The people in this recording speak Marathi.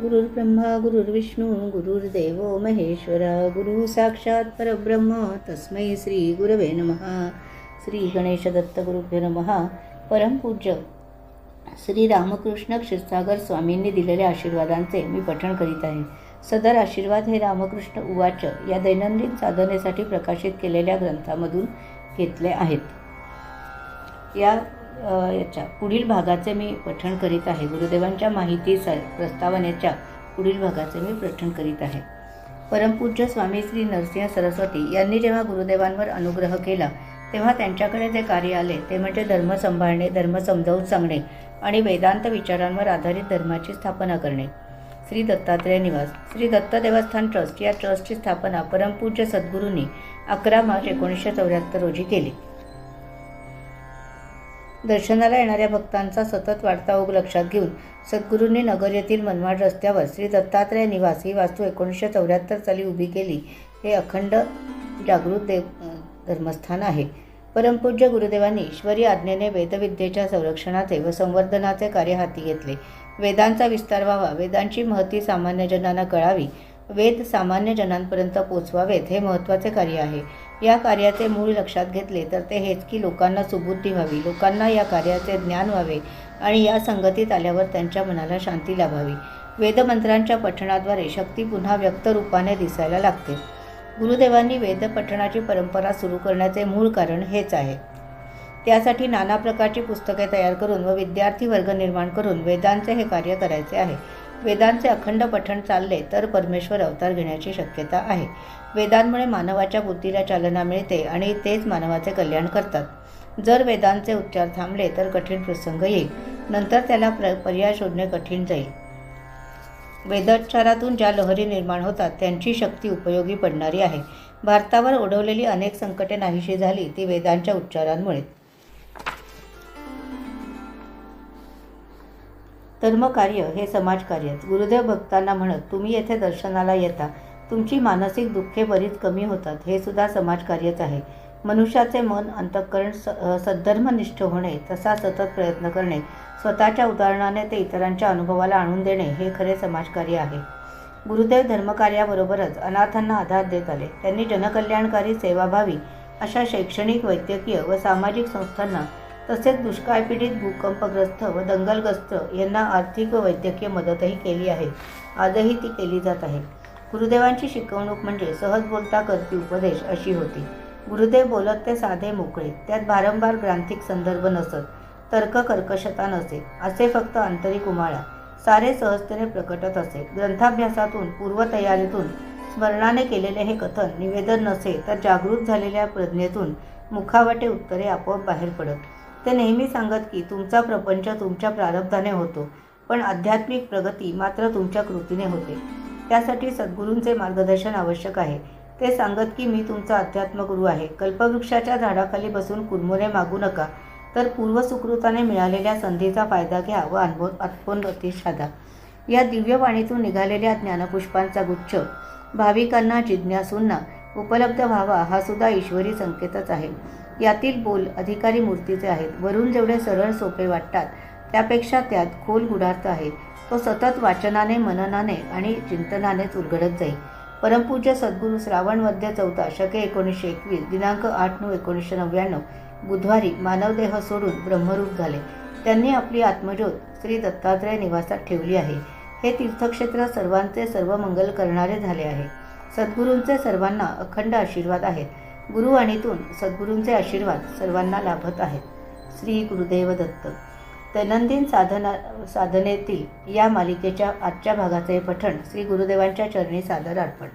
गुरुर्ब्रह्मा गुरुर्विष्णू गुरुर्देव महेश्वर गुरु साक्षात परब्रह्म. तस्मै श्री गुरवे नमः. श्री गणेश दत्त गुरुभ्यो परमपूज्य श्री रामकृष्ण क्षीरसागर स्वामींनी दिलेल्या आशीर्वादांचे मी पठण करीत आहे. सदर आशीर्वाद हे रामकृष्ण उवाच या दैनंदिन साधनेसाठी प्रकाशित केलेल्या ग्रंथामधून घेतले आहेत. या याच्या पुढील भागाचे मी पठण करीत आहे. गुरुदेवांच्या माहिती स प्रस्तावनेच्या पुढील भागाचे मी पठण करीत आहे. परमपूज्य स्वामी श्री नरसिंह सरस्वती यांनी जेव्हा गुरुदेवांवर अनुग्रह केला तेव्हा त्यांच्याकडे जे कार्य आले ते म्हणजे धर्म सांभाळणे धर्म समजावून सांगणे आणि वेदांत विचारांवर आधारित धर्माची स्थापना करणे. श्री दत्तात्रेय निवास श्री दत्त देवस्थान ट्रस्ट या ट्रस्टची स्थापना परमपूज्य सद्गुरूंनी अकरा मार्च एकोणीसशे चौऱ्याहत्तर रोजी केली. दर्शनाला येणाऱ्या भक्तांचा सतत वाढता ओघ लक्षात घेऊन सद्गुरूंनी नगर येथील मनमाड रस्त्यावर श्री दत्तात्रेय निवास ही वास्तू एकोणीसशे चौऱ्याहत्तर साली उभी केली. हे अखंड जागृत देव धर्मस्थान आहे. परमपूज्य गुरुदेवांनी ईश्वरी आज्ञेने वेदविद्येच्या संरक्षणाचे व संवर्धनाचे कार्य हाती घेतले. वेदांचा विस्तार व्हावा वेदांची महती सामान्य जनांना कळावी वेद सामान्य जनांपर्यंत पोचवावेत हे महत्त्वाचे कार्य आहे. या कार्याचे मूळ लक्षात घेतले तर ते हेच की लोकांना सुबुद्धी व्हावी लोकांना या कार्याचे ज्ञान व्हावे आणि या संगतीत आल्यावर त्यांच्या मनाला शांती लाभावी. वेदमंत्रांच्या पठणाद्वारे शक्ती पुन्हा व्यक्त रूपाने दिसायला लागते. गुरुदेवांनी वेद पठणाची परंपरा सुरू करण्याचे मूळ कारण हेच आहे. त्यासाठी नाना प्रकारची पुस्तके तयार करून व विद्यार्थी वर्ग निर्माण करून वेदांचे हे कार्य करायचे आहे. वेदांचे अखंड पठण चालले तर परमेश्वर अवतार घेण्याची शक्यता आहे. वेदांमुळे मानवाच्या बुद्धीला चालना मिळते आणि तेच मानवाचे कल्याण करतात. जर वेदांचे उच्चार थांबले तर कठीण प्रसंग येईल. नंतर त्याला प्र पर्याय शोधणे कठीण जाईल. वेदोच्चारातून ज्या लहरी निर्माण होतात त्यांची शक्ती उपयोगी पडणारी आहे. भारतावर ओढवलेली अनेक संकटे नाहीशी झाली ती वेदांच्या उच्चारांमुळे धर्मकार्य हे समाजकार्यच गुरुदेव भक्तांना म्हणत तुम्ही येथे दर्शनाला येता. तुमची मानसिक दुःखे बरीच कमी होतात. हे सुद्धा समाजकार्यच आहे. मनुष्याचे मन अंतःकरण स सद्धर्मनिष्ठ होणे तसा सतत प्रयत्न करणे स्वतःच्या उदाहरणाने ते इतरांच्या अनुभवाला आणून देणे हे खरे समाजकार्य आहे. गुरुदेव धर्मकार्याबरोबरच अनाथांना आधार देत आले. त्यांनी जनकल्याणकारी सेवाभावी अशा शैक्षणिक वैद्यकीय व सामाजिक संस्थांना तसेच दुष्काळपीडित भूकंपग्रस्त व दंगलग्रस्त यांना आर्थिक व वैद्यकीय मदतही केली आहे. आजही ती केली जात आहे. गुरुदेवांची शिकवणूक म्हणजे सहज बोलता करती उपदेश अशी होती. गुरुदेव बोलत ते साधे मोकळे त्यात वारंवार ग्रांथिक संदर्भ नसत तर्क कर्कशता नसे असे फक्त आंतरिक उमाळा. सारे सहजतेने प्रकटत असे. ग्रंथाभ्यासातून पूर्वतयारीतून स्मरणाने केलेले हे कथन निवेदन नसे तर जागृत झालेल्या प्रज्ञेतून मुखावटे उत्तरे आपोआप बाहेर पडत. ते नेहमी सांगत की तुमचा प्रपंच तुमच्या प्रारब्धाने होतो पण आध्यात्मिक प्रगती मात्र तुमच्या कृतीने होते. त्यासाठी सद्गुरूंचे मार्गदर्शन आवश्यक आहे ते सांगत की मी तुमचा अध्यात्मगुरू आहे. कल्पवृक्षाच्या झाडाखाली बसून कुरमुरे मागू नका तर पूर्वसुकृताने मिळालेल्या संधीचा फायदा घ्या व अनुभव आत्मोन्नती साधा या दिव्यवाणीतून निघालेल्या ज्ञानपुष्पांचा गुच्छ भाविकांना जिज्ञासूंना उपलब्ध व्हावा हा सुद्धा ईश्वरी संकेतच आहे. यातील बोल अधिकारी मूर्तीचे आहेत. वरून जेवढे सरळ सोपे वाटतात त्यापेक्षा त्यात खोल गुढार्थ आहे. तो सतत वाचनाने मननाने आणि चिंतनानेच उलगडत जाईल. परमपूज्य सद्गुरू श्रावण मध्य चौथा शके एकोणीसशे एकवीस दिनांक आठ नऊ एकोणीसशे नव्याण्णव बुधवारी मानवदेह सोडून ब्रह्मरूप झाले. त्यांनी आपली आत्मज्योत श्री दत्तात्रय निवासात ठेवली आहे. हे तीर्थक्षेत्र सर्वांचे सर्व मंगल करणारे झाले आहे. सद्गुरूंचे सर्वांना अखंड आशीर्वाद आहेत. गुरुवाणीतून सद्गुरूंचे आशीर्वाद सर्वांना लाभत आहेत. श्री गुरुदेव दत्त. दैनंदिन साधना साधनेतील या मालिकेच्या आजच्या भागाचे पठण श्री गुरुदेवांच्या चरणी सादर अर्पण.